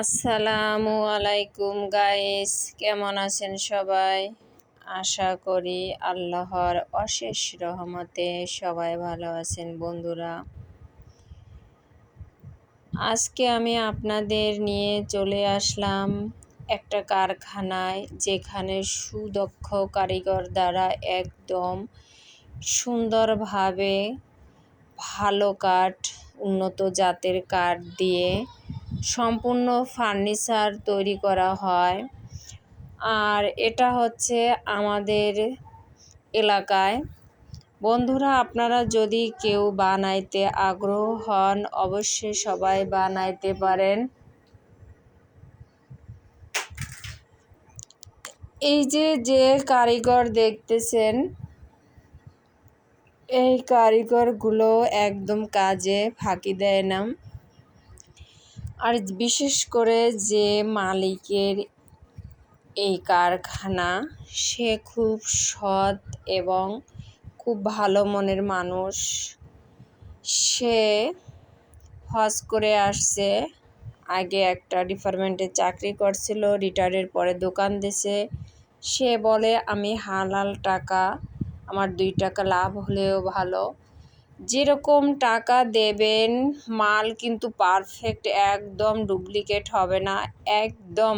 আসসালামু আলাইকুম গাইস কেমন আছেন সবাই? আশা করি আল্লাহর অশেষ রহমতে সবাই ভালো আছেন, বন্ধুরা। আজকে আমি আপনাদের নিয়ে চলে আসলাম একটা কারখানায়, যেখানে সুদক্ষ কারিগর দ্বারা একদম সুন্দরভাবে ভালো কাঠ, উন্নত জাতের কাঠ দিয়ে সম্পূর্ণ ফার্নিচার তৈরি করা হয়। আর এটা হচ্ছে আমাদের এলাকায়। বন্ধুরা, আপনারা যদি কেউ বানাইতে আগ্রহ হন, অবশ্যই সবাই বানাইতে পারেন। এই যে যে কারিগর দেখতেছেন, এই কারিগরগুলো একদম কাজে ফাঁকি দেয় না। আর বিশেষ করে যে মালিকের এই কারখানা, সে খুব সৎ এবং খুব ভালো মনের মানুষ। সে হজ করে আসছে, আগে একটা ডিপার্টমেন্টে চাকরি করছিল, রিটায়ারের পরে দোকান দিছে। সে বলে, আমি হালাল টাকা, আমার দুই টাকা লাভ হলেও ভালো। যেরকম টাকা দেবেন, মাল কিন্তু পারফেক্ট একদম ডুপ্লিকেট হবে না, একদম।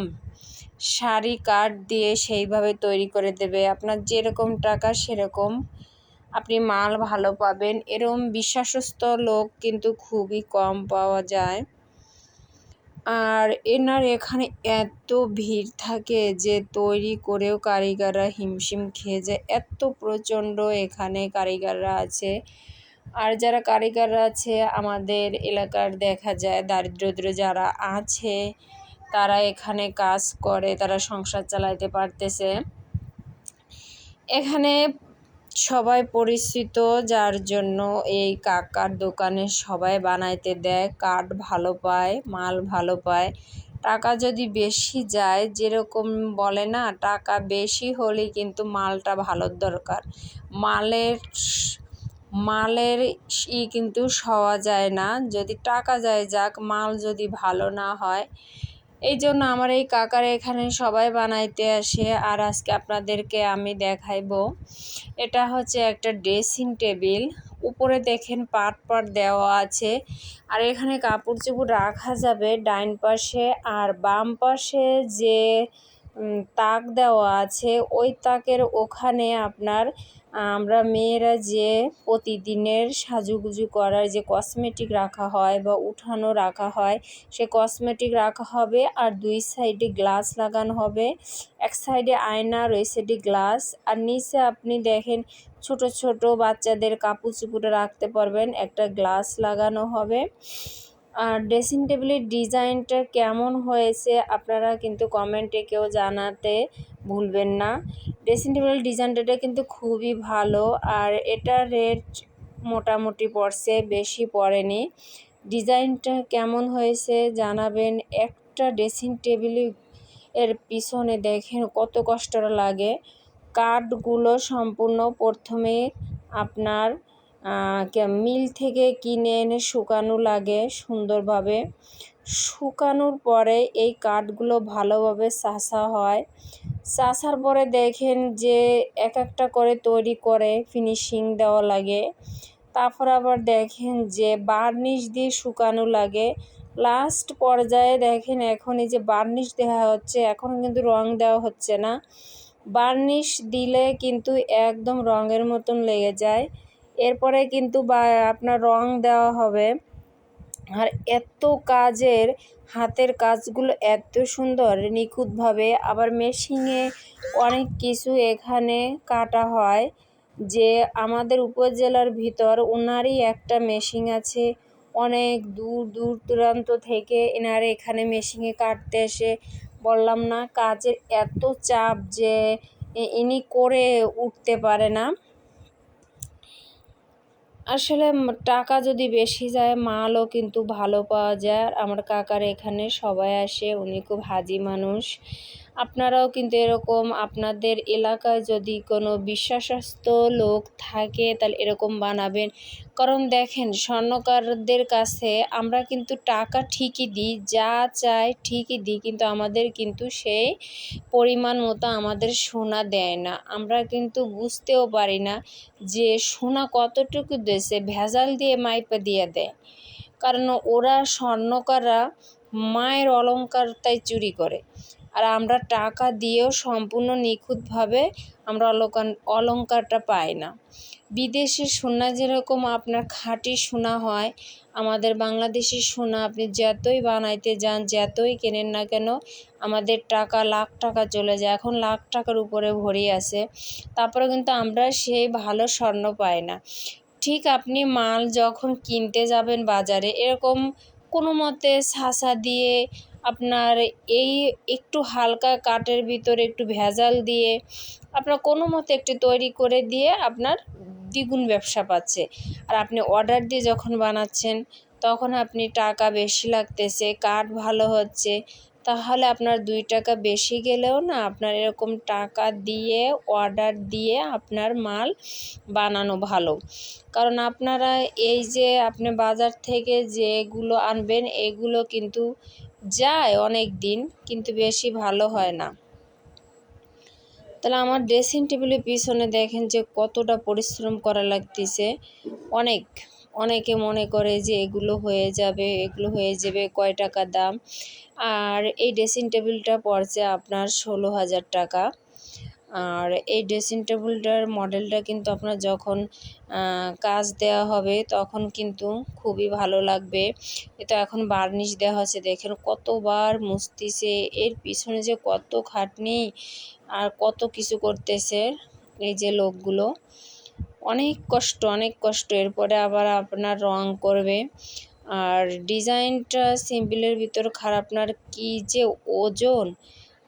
শাড়ি কাঠ দিয়ে সেইভাবে তৈরি করে দেবে। আপনার যেরকম টাকা সেরকম আপনি মাল ভালো পাবেন। এরম বিশ্বাসস্থ লোক কিন্তু খুবই কম পাওয়া যায়। আর এনার এখানে এত ভিড় থাকে যে তৈরি করেও কারিগররা হিমশিম খেয়ে যায়। এত প্রচণ্ড এখানে কারিগররা আছে। আর যারা কারিগররা আছে, আমাদের এলাকার দেখা যায় দারিদ্র যারা আছে, তারা এখানে কাজ করে, তারা সংসার চালাইতে পারতেছে। এখানে সবাই পরিচিত, যার জন্য এই কাকার দোকানে সবাই বানাইতে দেয়, কাঠ ভালো পায়, মাল ভালো পায়। টাকা যদি বেশি যায়, যেরকম বলে না, টাকা বেশি হলেই কিন্তু মালটা ভালোর দরকার। মালের মালের ই কিন্তু সওয়া যায় না। যদি টাকা যায়, যাক, মাল যদি ভালো না হয়। এই জন্য আমার এই কাকার এখানে সবাই বানাইতে আসে। আর আজকে আপনাদেরকে আমি দেখাইব। এটা হচ্ছে একটা ড্রেসিং টেবিল। উপরে দেখেন পাট পাট দেওয়া আছে। আর এখানে কাপড় চোপড় রাখা যাবে ডাইন পাশে। আর বাম পাশে যে তাক দেওয়া আছে। ওই তাকের ওখানে আপনার, আমরা মেয়েরা যে প্রতিদিনের সাজুগুজু করার যে কসমেটিক রাখা হয় বা উঠানো রাখা হয়, সে কসমেটিক রাখা হবে আর দুই সাইডে গ্লাস লাগানো হবে। এক সাইডে আয়না ওই সাইডে গ্লাস আর নিচে আপনি দেখেন, ছোট ছোট বাচ্চাদের কাপড় চুপুরে রাখতে পারবেন, একটা গ্লাস লাগানো হবে। আর ড্রেসিং টেবিলের ডিজাইনটা কেমন হয়েছে আপনারা কিন্তু কমেন্টে কেউ জানাতে ভুলবেন না। ড্রেসিং টেবিলের ডিজাইনটা কিন্তু খুবই ভালো আর এটা রেট মোটামুটি পড়ছে, বেশি পড়েনি। ডিজাইনটা কেমন হয়েছে জানাবেন। একটা ড্রেসিং টেবিলের পিছনে দেখেন কত কষ্টটা লাগে। কাঠগুলো সম্পূর্ণ প্রথমে আপনার মিল থেকে কিনে এনে শুকানো লাগে সুন্দরভাবে। শুকানোর পরে এই কাঠগুলো ভালোভাবে চাষা হয়। চাষার পরে দেখেন যে এক একটা করে তৈরি করে ফিনিশিং দেওয়া লাগে। তারপর আবার দেখেন যে বার্নিশ দিয়ে শুকানো লাগে। লাস্ট পর্যায়ে দেখেন এখন এই যে বার্নিশ দেওয়া হচ্ছে, এখন কিন্তু রং দেওয়া হচ্ছে না। বার্নিশ দিলে কিন্তু একদম রঙের মতন লেগে যায়। এরপরে কিন্তু বা, আপনার রং দেওয়া হবে। আর এত কাজের, হাতের কাজগুলো এত সুন্দর, নিখুঁতভাবে। আবার মেশিনে অনেক কিছু এখানে কাটা হয় যে, আমাদের উপজেলার ভিতর ওনারই একটা মেশিন আছে। অনেক দূর দূর দূরান্ত থেকে এনার এখানে মেশিনে কাটতে এসে বললাম, না, কাজের এত চাপ যে ইনি করে উঠতে পারে না। আসলে টাকা যদি বেশি যায়, মালও কিন্তু ভালো পাওয়া যায়। আমার কাকার এখানে সবাই আসে, উনি খুব হাজি মানুষ। আপনারাও কিন্তু এরকম আপনাদের এলাকায় যদি কোনো বিশ্বাসস্থ লোক থাকে, তাহলে এরকম বানাবেন। কারণ দেখেন, স্বর্ণকারদের কাছে আমরা কিন্তু টাকা ঠিকই দিই, যা চাই ঠিকই দিই, কিন্তু আমাদের কিন্তু সেই পরিমাণ মতো আমাদের সোনা দেয় না। আমরা কিন্তু বুঝতেও পারি না যে সোনা কতটুকু দেশে ভেজাল দিয়ে মাইপা দিয়ে দেয়। কারণ ওরা স্বর্ণকাররা মায়ের অলঙ্কারটাই চুরি করে। আর আমরা টাকা দিয়েও সম্পূর্ণ নিখুঁতভাবে আমরা অলঙ্কার অলঙ্কারটা পাই না। বিদেশের সোনা যেরকম আপনার খাঁটি সোনা হয়, আমাদের বাংলাদেশি সোনা আপনি যতই বানাইতে যান, যতই কেনেন না কেন আমাদের টাকা, লাখ টাকা চলে যায়। এখন লাখ টাকার উপরে ভরি আছে। তারপরে কিন্তু আমরা সেই ভালো স্বর্ণ পাই না। ঠিক আপনি মাল যখন কিনতে যাবেন বাজারে, এরকম কোনো মতে ছাঁচা দিয়ে আপনার এই একটু হালকা কাঠের ভিতরে একটু ভেজাল দিয়ে আপনার কোনো মতে একটু তৈরি করে দিয়ে আপনার দ্বিগুণ ব্যবসা পাচ্ছে। আর আপনি অর্ডার দিয়ে যখন বানাচ্ছেন, তখন আপনি টাকা বেশি লাগতেছে, কাঠ ভালো হচ্ছে, তাহলে আপনার দুই টাকা বেশি গেলেও না আপনার এরকম টাকা দিয়ে অর্ডার দিয়ে আপনার মাল বানানো ভালো। কারণ আপনারা এই যে আপনি বাজার থেকে যেগুলো আনবেন, এগুলো কিন্তু যায় অনেক দিন, কিন্তু বেশি ভালো হয় না। তাহলে আমার ড্রেসিং টেবিলের পিছনে দেখেন যে কতটা পরিশ্রম করা লাগতেছে। অনেক, অনেকে মনে করে যে এগুলো হয়ে যাবে, এগুলো হয়ে যাবে, কয় টাকা দাম? আর এই ড্রেসিং টেবিলটা পড়ছে আপনার ষোলো হাজার টাকা। আর এই ড্রেসিং টেবিলটার মডেলটা কিন্তু আপনার যখন কাজ দেওয়া হবে তখন কিন্তু খুবই ভালো লাগবে। এটা এখন বার্নিশ দেওয়া হচ্ছে দেখেন কতবার মুছতিছে, এর পিছনে যে কত খাটনি আর কত কিছু করতেছে এই যে লোকগুলো। অনেক কষ্ট অনেক কষ্ট, এরপরে আবার আপনার রং করবে। আর ডিজাইনটা সিম্পলের ভিতর খারাপ আপনার কী যে ওজন!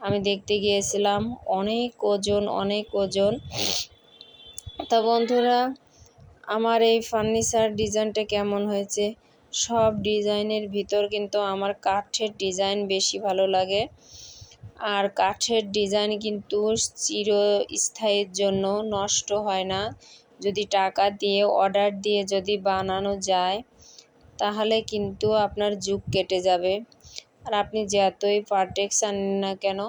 আমি দেখতে গিয়েছিলাম অনেক ওজন অনেক ওজন। তা বন্ধুরা, আমার এই ফার্নিচার ডিজাইনটা কেমন হয়েছে? সব ডিজাইনের ভিতর কিন্তু আমার কাঠের ডিজাইন বেশি ভালো লাগে। আর কাঠের ডিজাইন কিন্তু চিরস্থায়ীর জন্য নষ্ট হয় না। যদি টাকা দিয়ে, অর্ডার দিয়ে যদি বানানো যায়, তাহলে কিন্তু আপনার যুগ কেটে যাবে। আর আপনি যতই পারটেক্স আনেন না কেন,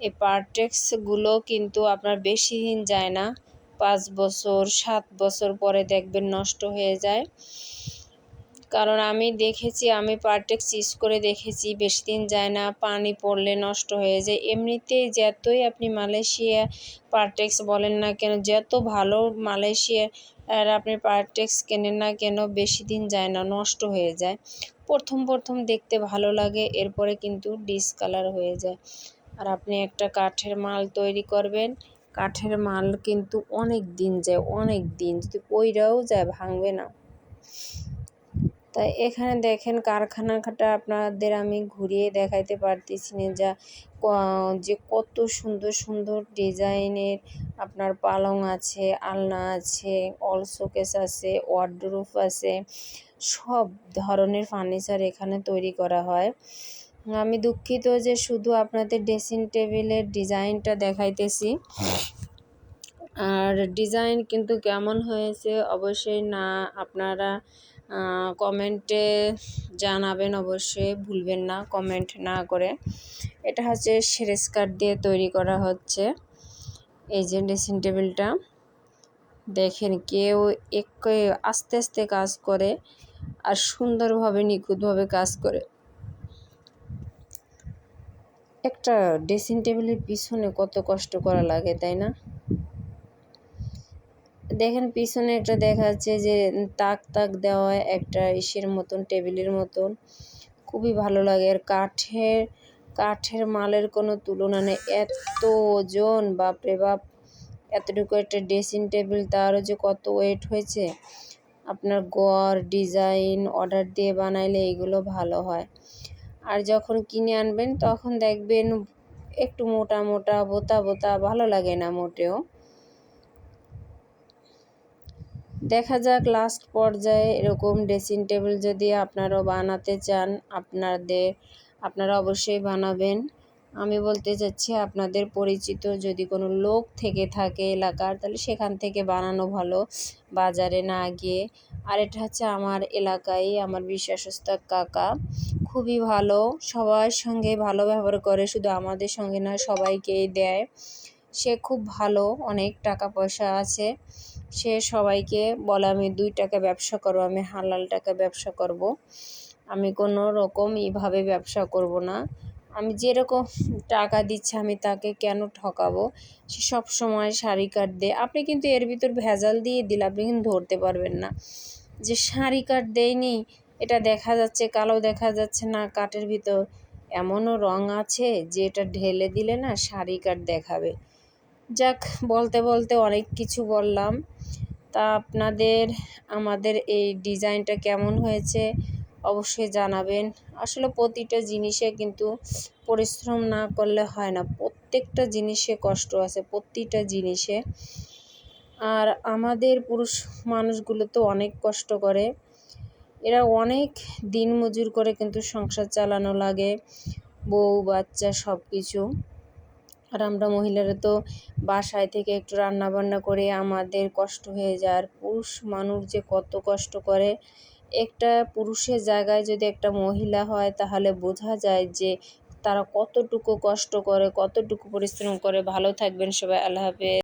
এই পারটেক্সগুলো কিন্তু আপনার বেশি দিন যায় না। পাঁচ বছর, সাত বছর পরে দেখবেন নষ্ট হয়ে যায়। কারণ আমি দেখেছি, আমি পারটেক্স ইউজ করে দেখেছি বেশি দিন যায় না, পানি পড়লে নষ্ট হয়ে যায়। এমনিতে যতই আপনি মালয়েশিয়া পারটেক্স বলেন না কেন, যত ভালো মালয়েশিয়া আর আপনি পার্টেক্স কেনেন না কেন বেশি দিন যায় না, নষ্ট হয়ে যায়। প্রথম প্রথম দেখতে ভালো লাগে, এরপরে কিন্তু ডিসকালার হয়ে যায়। আর আপনি একটা কাঠের মাল তৈরি করবেন, কাঠের মাল কিন্তু অনেক দিন যায়, অনেক দিন। যদি পইরাও যায়, ভাঙবে না। তাই এখানে দেখেন কারখানাটা আপনাদের আমি ঘুরিয়ে দেখাইতে পারতেছি না যা যে কত সুন্দর সুন্দর ডিজাইনের আপনার পালং আছে, আলনা আছে অল শোকেস আছে ওয়ার্ডরোব আছে, সব ধরনের ফার্নিচার এখানে তৈরি করা হয়। আমি দুঃখিত যে শুধু আপনাদের ড্রেসিং টেবিলের ডিজাইনটা দেখাইতেছি। আর ডিজাইন কিন্তু কেমন হয়েছে অবশ্যই না, আপনারা কমেন্টে জানাবেন অবশ্যই, ভুলবেন না কমেন্ট না করে। এটা হচ্ছে সেরেস কাঠ দিয়ে তৈরি করা হচ্ছে। এই যে ড্রেসিং টেবিলটা দেখেন, কেউ এক আস্তে আস্তে কাজ করে আর সুন্দরভাবে, নিখুঁতভাবে কাজ করে। একটা ড্রেসিং টেবিলের পিছনে কত কষ্ট করা লাগে, তাই না? দেখেন পিছনে একটা দেখা যাচ্ছে যে তাক তাক দেওয়া একটা ইসের মতন, টেবিলের মতন। খুবই ভালো লাগে। আর কাঠের কাঠের মালের কোনো তুলনা নেই। এত ওজন বাপরে বাপ! এতটুকু একটা ড্রেসিং টেবিল, তারও যে কত ওয়েট হয়েছে। আপনার গড়, ডিজাইন, অর্ডার দিয়ে বানাইলে এগুলো ভালো হয়। আর যখন কিনে আনবেন, তখন দেখবেন একটু মোটা মোটা, বোতা বোতা, ভালো লাগে না মোটেও। দেখা যাক লাস্ট পর্যায়ে এরকম ড্রেসিং টেবিল যদি আপনারাও বানাতে চান আপনাদের আপনারা অবশ্যই বানাবেন। আমি বলতে চাচ্ছি আপনাদের পরিচিত যদি কোনো লোক থেকে থাকে এলাকার, তাহলে সেখান থেকে বানানো ভালো, বাজারে না গিয়ে। আর এটা হচ্ছে আমার এলাকায় আমার বিশ্বাসস্ত কাকা। খুবই ভালো, সবার সঙ্গে ভালো ব্যবহার করে, শুধু আমাদের সঙ্গে না সবাইকেই দেয়। সে খুব ভালো, অনেক টাকা পয়সা আছে। সে সবাইকে বলে, আমি দুই টাকা ব্যবসা করব, আমি হালাল টাকা ব্যবসা করব। আমি কোনো রকম এইভাবে ব্যবসা করব না। আমি যেরকম টাকা দিচ্ছে, আমি তাকে কেন ঠকাবো? সে সব সময় শাড়ি কাট দেয়। আপনি কিন্তু এর ভিতর ভেজাল দিয়ে দিলে, আপনি কিন্তু ধরতে পারবেন না। যে শাড়ি কাট দেয়নি, এটা দেখা যাচ্ছে কালো, দেখা যাচ্ছে না কাটের ভিতর। এমনও রং আছে যে এটা ঢেলে দিলে না শাড়ি কাট দেখাবে। যাক, বলতে বলতে অনেক কিছু বললাম। তা আপনাদের, আমাদের এই ডিজাইনটা কেমন হয়েছে অবশ্যই জানাবেন। আসলে প্রতিটা জিনিসে কিন্তু পরিশ্রম না করলে হয় না। প্রত্যেকটা জিনিসে কষ্ট আছে, প্রতিটা জিনিসে। আর আমাদের পুরুষ মানুষগুলো তো অনেক কষ্ট করে। এরা অনেক দিন মজুর করে কিন্তু সংসার চালানো লাগে, বউ, বাচ্চা সব কিছু আর আমরা মহিলারা তো বাসায় থেকে একটু রান্না বান্না করে আমাদের কষ্ট হয়ে যায়। আর পুরুষ মানুষ যে কত কষ্ট করে। একটা পুরুষের জায়গায় যদি একটা মহিলা হয়, তাহলে বোঝা যায় যে তারা কতটুকু কষ্ট করে, কতটুকু পরিশ্রম করে। ভালো থাকবেন সবাই, আল্লাহ হাফেজ।